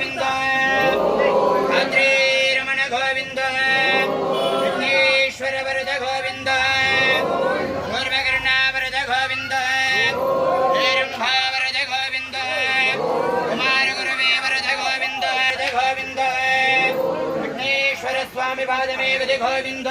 கோவிந்த அத்ரே ரமண கோவிந்த விக்னேஸ்வர வரத கோவிந்த கூர்மகர்ணா வரத கோவிந்த ஹேரம்பா வரத கோவிந்த குமாரகுருவே வரத கோவிந்த சுவாமி பாதமே விதி கோவிந்த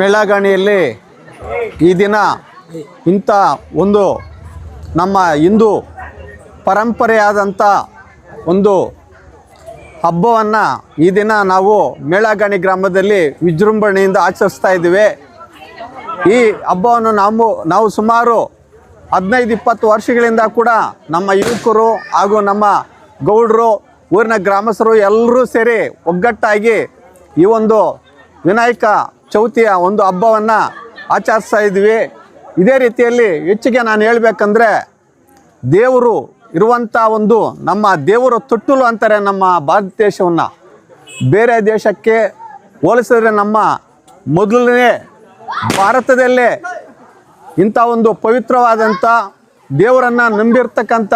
ಮೆಳಗಣಿಯಲ್ಲಿ ಈ ದಿನ ಇಂಥ ಒಂದು ನಮ್ಮ ಹಿಂದೂ ಪರಂಪರೆಯಾದಂಥ ಒಂದು ಹಬ್ಬವನ್ನು ಈ ದಿನ ನಾವು ಮೇಳಗಾಣಿ ಗ್ರಾಮದಲ್ಲಿ ವಿಜೃಂಭಣೆಯಿಂದ ಆಚರಿಸ್ತಾ ಇದ್ದೀವಿ. ಈ ಹಬ್ಬವನ್ನು ನಾವು ನಾವು ಸುಮಾರು ಹದಿನೈದು, ಇಪ್ಪತ್ತು ವರ್ಷಗಳಿಂದ ಕೂಡ ನಮ್ಮ ಯುವಕರು ಹಾಗೂ ನಮ್ಮ ಗೌಡರು, ಊರಿನ ಗ್ರಾಮಸ್ಥರು ಎಲ್ಲರೂ ಸೇರಿ ಒಗ್ಗಟ್ಟಾಗಿ ಈ ಒಂದು ವಿನಾಯಕ ಚೌತಿಯ ಒಂದು ಹಬ್ಬವನ್ನು ಆಚರಿಸ್ತಾ ಇದ್ವಿ. ಇದೇ ರೀತಿಯಲ್ಲಿ ಹೆಚ್ಚಿಗೆ ನಾನು ಹೇಳಬೇಕಂದ್ರೆ ದೇವರು ಇರುವಂಥ ಒಂದು ನಮ್ಮ ದೇವರ ತೊಟ್ಟಲು ಅಂತಾರೆ ನಮ್ಮ ಭಾರತ ದೇಶವನ್ನು. ಬೇರೆ ದೇಶಕ್ಕೆ ಹೋಲಿಸಿದ್ರೆ ನಮ್ಮ ಮೊದಲನೇ ಭಾರತದಲ್ಲೇ ಇಂಥ ಒಂದು ಪವಿತ್ರವಾದಂಥ ದೇವರನ್ನು ನಂಬಿರ್ತಕ್ಕಂಥ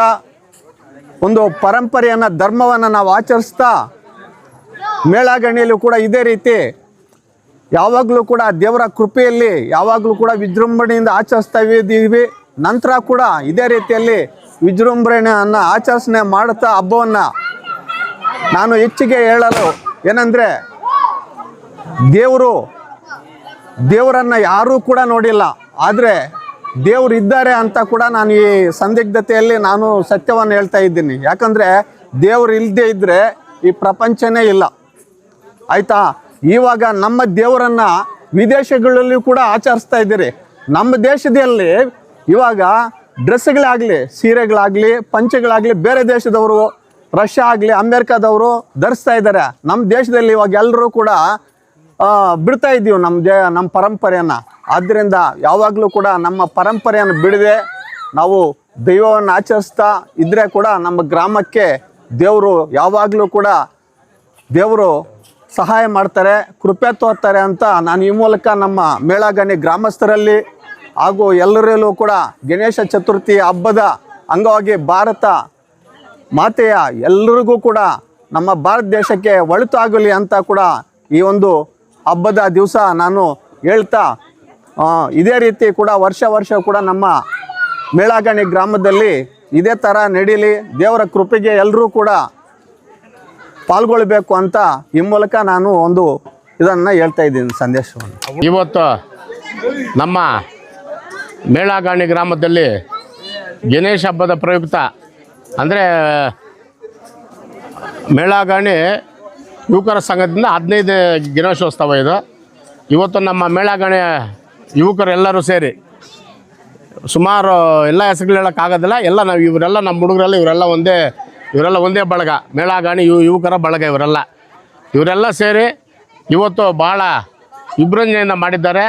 ಒಂದು ಪರಂಪರೆಯನ್ನು, ಧರ್ಮವನ್ನು ನಾವು ಆಚರಿಸ್ತಾ ಮೇಳಗಣಿಯಲ್ಲೂ ಕೂಡ ಇದೇ ರೀತಿ ಯಾವಾಗಲೂ ಕೂಡ ದೇವರ ಕೃಪೆಯಲ್ಲಿ, ಯಾವಾಗಲೂ ಕೂಡ ವಿಜೃಂಭಣೆಯಿಂದ ಆಚರಿಸ್ತಾ ಇದ್ದೀವಿ. ನಂತರ ಕೂಡ ಇದೇ ರೀತಿಯಲ್ಲಿ ವಿಜೃಂಭಣೆಯನ್ನು ಆಚರಣೆ ಮಾಡುತ್ತಾ ಹಬ್ಬವನ್ನು ನಾನು ಹೆಚ್ಚಿಗೆ ಹೇಳಲು ಏನಂದರೆ, ದೇವರು, ದೇವರನ್ನು ಯಾರೂ ಕೂಡ ನೋಡಿಲ್ಲ. ಆದರೆ ದೇವರು ಇದ್ದಾರೆ ಅಂತ ಕೂಡ ನಾನು ಈ ಸಂದಿಗ್ಧತೆಯಲ್ಲಿ ನಾನು ಸತ್ಯವನ್ನು ಹೇಳ್ತಾ ಇದ್ದೀನಿ. ಯಾಕಂದರೆ ದೇವರು ಇಲ್ಲದೇ ಇದ್ದರೆ ಈ ಪ್ರಪಂಚನೇ ಇಲ್ಲ. ಆಯಿತಾ? ಇವಾಗ ನಮ್ಮ ದೇವರನ್ನ ವಿದೇಶಗಳಲ್ಲಿ ಕೂಡ ಆಚರಿಸ್ತಾ ಇದ್ದೀರಿ. ನಮ್ಮ ದೇಶದಲ್ಲಿ ಇವಾಗ ಡ್ರೆಸ್ಗಳಾಗಲಿ, ಸೀರೆಗಳಾಗಲಿ, ಪಂಚೆಗಳಾಗಲಿ ಬೇರೆ ದೇಶದವರು, ರಷ್ಯಾ ಆಗಲಿ, ಅಮೇರಿಕಾದವರು ಧರಿಸ್ತಾ ಇದ್ದಾರೆ. ನಮ್ಮ ದೇಶದಲ್ಲಿ ಇವಾಗ ಎಲ್ಲರೂ ಕೂಡ ಬಿಡ್ತಾ ಇದ್ದೀವಿ ನಮ್ಮ ದೇ ನಮ್ಮ ಪರಂಪರೆಯನ್ನು. ಆದ್ದರಿಂದ ಯಾವಾಗಲೂ ಕೂಡ ನಮ್ಮ ಪರಂಪರೆಯನ್ನು ಬಿಡದೆ ನಾವು ದೈವವನ್ನು ಆಚರಿಸ್ತಾ ಇದ್ದರೆ ಕೂಡ ನಮ್ಮ ಗ್ರಾಮಕ್ಕೆ ದೇವರು ಯಾವಾಗಲೂ ಕೂಡ ದೇವರು ಸಹಾಯ ಮಾಡ್ತಾರೆ, ಕೃಪೆ ತೋರ್ತಾರೆ ಅಂತ ನಾನು ಈ ಮೂಲಕ ನಮ್ಮ ಮೇಳಗಣಿ ಗ್ರಾಮಸ್ಥರಲ್ಲಿ ಹಾಗೂ ಎಲ್ಲರಲ್ಲೂ ಕೂಡ ಗಣೇಶ ಚತುರ್ಥಿ ಹಬ್ಬದ ಅಂಗವಾಗಿ ಭಾರತ ಮಾತೆಯ ಎಲ್ಲರಿಗೂ ಕೂಡ ನಮ್ಮ ಭಾರತ ದೇಶಕ್ಕೆ ಒಳಿತಾಗಲಿ ಅಂತ ಕೂಡ ಈ ಒಂದು ಹಬ್ಬದ ದಿವಸ ನಾನು ಹೇಳ್ತಾ ಇದೇ ರೀತಿ ಕೂಡ ವರ್ಷ ವರ್ಷ ಕೂಡ ನಮ್ಮ ಮೇಳಗಣಿ ಗ್ರಾಮದಲ್ಲಿ ಇದೇ ಥರ ನಡೀಲಿ. ದೇವರ ಕೃಪೆಗೆ ಎಲ್ಲರೂ ಕೂಡ ಪಾಲ್ಗೊಳ್ಬೇಕು ಅಂತ ಈ ಮೂಲಕ ನಾನು ಒಂದು ಇದನ್ನು ಹೇಳ್ತಾ ಇದ್ದೀನಿ ಸಂದೇಶವನ್ನು. ಇವತ್ತು ನಮ್ಮ ಮೇಳಗಾಣಿ ಗ್ರಾಮದಲ್ಲಿ ಗಣೇಶ ಹಬ್ಬದ ಪ್ರಯುಕ್ತ, ಅಂದರೆ ಮೇಳಗಾಣಿ ಯುವಕರ ಸಂಘದಿಂದ ಹದಿನೈದು ಗಣೇಶೋತ್ಸವ ಇದು. ಇವತ್ತು ನಮ್ಮ ಮೇಳಗಾಣಿ ಯುವಕರೆಲ್ಲರೂ ಸೇರಿ, ಸುಮಾರು ಎಲ್ಲ ಹೆಸರುಗಳು ಹೇಳೋಕ್ಕಾಗೋದಿಲ್ಲ, ಎಲ್ಲ ನಾವು ಇವರೆಲ್ಲ ನಮ್ಮ ಹುಡುಗರೆಲ್ಲ ಇವರೆಲ್ಲ ಒಂದೇ ಇವರೆಲ್ಲ ಒಂದೇ ಬಳಗ, ಮೇಳಾಗಾಣಿ ಇವು ಯುವಕರ ಬಳಗ ಇವರೆಲ್ಲ. ಇವರೆಲ್ಲ ಸೇರಿ ಇವತ್ತು ಭಾಳ ವಿಭ್ರಂಜನೆಯಿಂದ ಮಾಡಿದ್ದಾರೆ.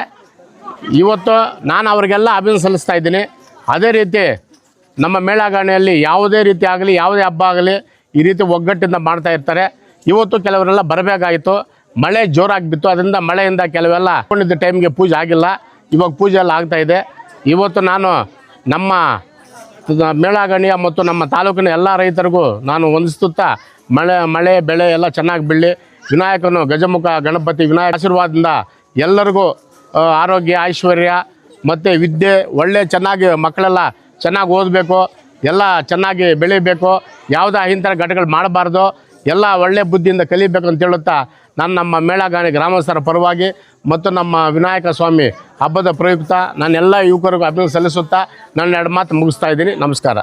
ಇವತ್ತು ನಾನು ಅವರಿಗೆಲ್ಲ ಅಭಿನಂದನೆ ಸಲ್ಲಿಸ್ತಾ ಇದ್ದೀನಿ. ಅದೇ ರೀತಿ ನಮ್ಮ ಮೇಳಾಗಾಣಿಯಲ್ಲಿ ಯಾವುದೇ ರೀತಿ ಆಗಲಿ, ಯಾವುದೇ ಹಬ್ಬ ಆಗಲಿ ಈ ರೀತಿ ಒಗ್ಗಟ್ಟಿಂದ ಮಾಡ್ತಾ ಇರ್ತಾರೆ. ಇವತ್ತು ಕೆಲವರೆಲ್ಲ ಬರಬೇಕಾಗಿತ್ತು. ಮಳೆ ಜೋರಾಗಿ ಬಿತ್ತು ಅದರಿಂದ ಮಳೆಯಿಂದ ಕೆಲವೆಲ್ಲ ಹಾಕೊಂಡಿದ್ದ ಟೈಮ್ಗೆ ಪೂಜೆ ಆಗಿಲ್ಲ. ಇವಾಗ ಪೂಜೆ ಎಲ್ಲ ಆಗ್ತಾ ಇದೆ. ಇವತ್ತು ನಾನು ನಮ್ಮ ಮೇಳಗಣಿಯ ಮತ್ತು ನಮ್ಮ ತಾಲೂಕಿನ ಎಲ್ಲ ರೈತರಿಗೂ ನಾನು ವಂದಿಸುತ್ತಾ, ಮಳೆ ಮಳೆ, ಬೆಳೆ ಎಲ್ಲ ಚೆನ್ನಾಗಿ ಬೀಳಲಿ ವಿನಾಯಕನು ಗಜಮುಖ, ಗಣಪತಿ ವಿನಾಯಕ ಆಶೀರ್ವಾದದಿಂದ ಎಲ್ಲರಿಗೂ ಆರೋಗ್ಯ, ಐಶ್ವರ್ಯ ಮತ್ತು ವಿದ್ಯೆ, ಒಳ್ಳೆ ಚೆನ್ನಾಗಿ ಮಕ್ಕಳೆಲ್ಲ ಚೆನ್ನಾಗಿ ಓದಬೇಕು, ಎಲ್ಲ ಚೆನ್ನಾಗಿ ಬೆಳಿಬೇಕು, ಯಾವುದೇ ಇಂಥರ ಘಟಗಳು ಮಾಡಬಾರ್ದು. ಎಲ್ಲ ಒಳ್ಳೆ ಬುದ್ಧಿಯಿಂದ ಕಲಿಬೇಕಂತ ಹೇಳುತ್ತಾ ನಾನು ನಮ್ಮ ಮೇಳಗಾನಿ ಗ್ರಾಮಸ್ಥರ ಪರವಾಗಿ ಮತ್ತು ನಮ್ಮ ವಿನಾಯಕ ಸ್ವಾಮಿ ಹಬ್ಬದ ಪ್ರಯುಕ್ತ ನಾನು ಎಲ್ಲ ಯುವಕರಿಗೂ ಅಭಿನಂದನೆ ಸಲ್ಲಿಸುತ್ತಾ ನನ್ನ ಎರಡು ಮಾತು ಮುಗಿಸ್ತಾ ಇದ್ದೀನಿ. ನಮಸ್ಕಾರ.